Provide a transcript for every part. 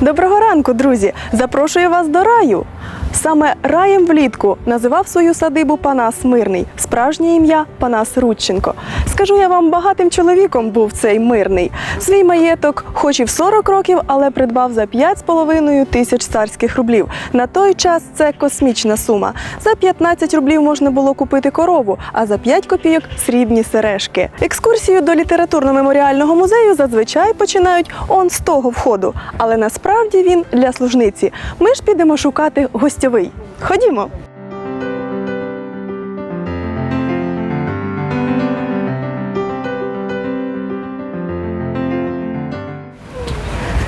Доброго ранку, друзі! Запрошую вас до раю. Саме раєм влітку називав свою садибу Панас Мирний, справжнє ім'я Панас Рудченко. Скажу я вам, багатим чоловіком був цей мирний. Свій маєток, хоч і в 40 років, але придбав за 5,5 тисяч царських рублів. На той час це космічна сума. За 15 рублів можна було купити корову, а за 5 копійок срібні сережки. Екскурсію до літературно-меморіального музею зазвичай починають он з того входу, але насправді він для служниці. Ми ж підемо шукати гостьовий. Ходімо.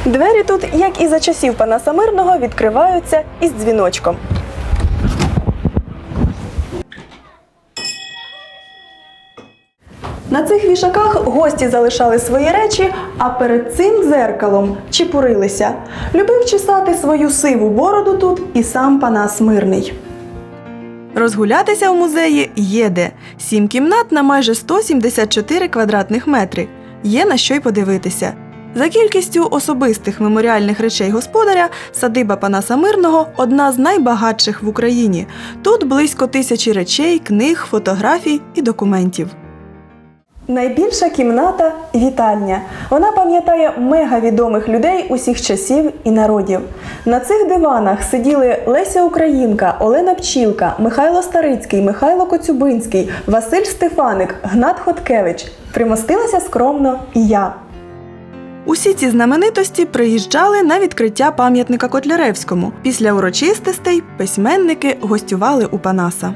Двері тут, як і за часів пана Самирного, відкриваються із дзвіночком. На цих вішаках гості залишали свої речі, а перед цим дзеркалом чепурилися. Любив чесати свою сиву бороду тут і сам Панас Мирний. Розгулятися в музеї є де. Сім кімнат на майже 174 квадратних метри. Є на що й подивитися. За кількістю особистих меморіальних речей господаря, садиба Панаса Мирного одна з найбагатших в Україні. Тут близько тисячі речей, книг, фотографій і документів. Найбільша кімната вітальня. Вона пам'ятає мегавідомих людей усіх часів і народів. На цих диванах сиділи Леся Українка, Олена Пчілка, Михайло Старицький, Михайло Коцюбинський, Василь Стефаник, Гнат Хоткевич. Примостилася скромно і я. Усі ці знаменитості приїжджали на відкриття пам'ятника Котляревському. Після урочистостей письменники гостювали у Панаса.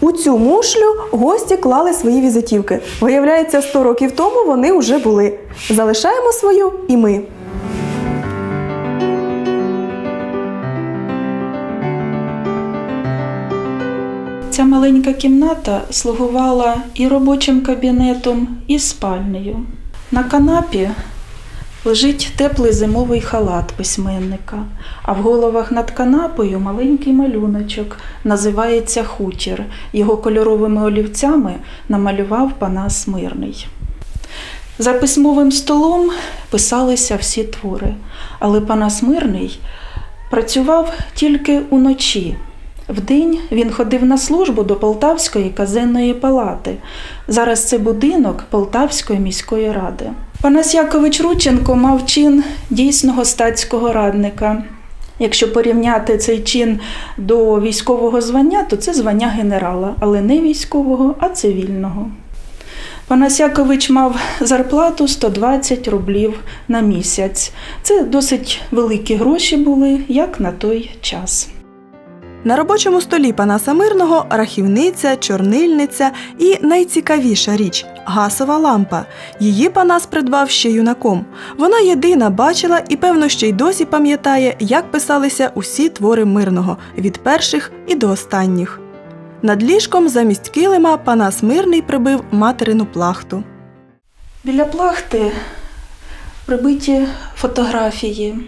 У цю мушлю гості клали свої візитівки. Виявляється, 100 років тому вони вже були. Залишаємо свою і ми. Ця маленька кімната слугувала і робочим кабінетом, і спальнею. На канапі лежить теплий зимовий халат письменника, а в головах над канапою маленький малюночок, називається Хутір. Його кольоровими олівцями намалював Панас Мирний. За письмовим столом писалися всі твори, але Панас Мирний працював тільки уночі. Вдень він ходив на службу до Полтавської казенної палати. Зараз це будинок Полтавської міської ради. Панас Якович Рученко мав чин дійсного статського радника. Якщо порівняти цей чин до військового звання, то це звання генерала, але не військового, а цивільного. Панас Якович мав зарплату 120 рублів на місяць. Це досить великі гроші були, як на той час. На робочому столі Панаса Мирного рахівниця, чорнильниця і найцікавіша річ гасова лампа. Її Панас придбав ще юнаком. Вона єдина бачила і, певно, ще й досі пам'ятає, як писалися усі твори мирного від перших і до останніх. Над ліжком замість килима Панас Мирний прибив материну плахту. Біля плахти прибиті фотографії.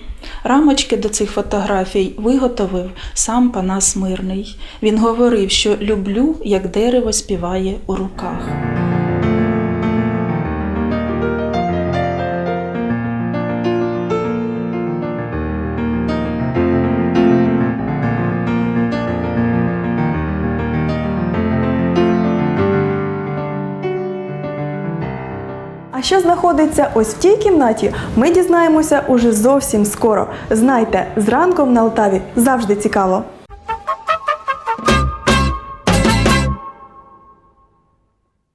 Рамочки до цих фотографій виготовив сам Панас Мирний. Він говорив, що люблю, як дерево співає у руках. А що знаходиться ось в тій кімнаті, ми дізнаємося уже зовсім скоро. Знайте, зранком на Алтаві завжди цікаво.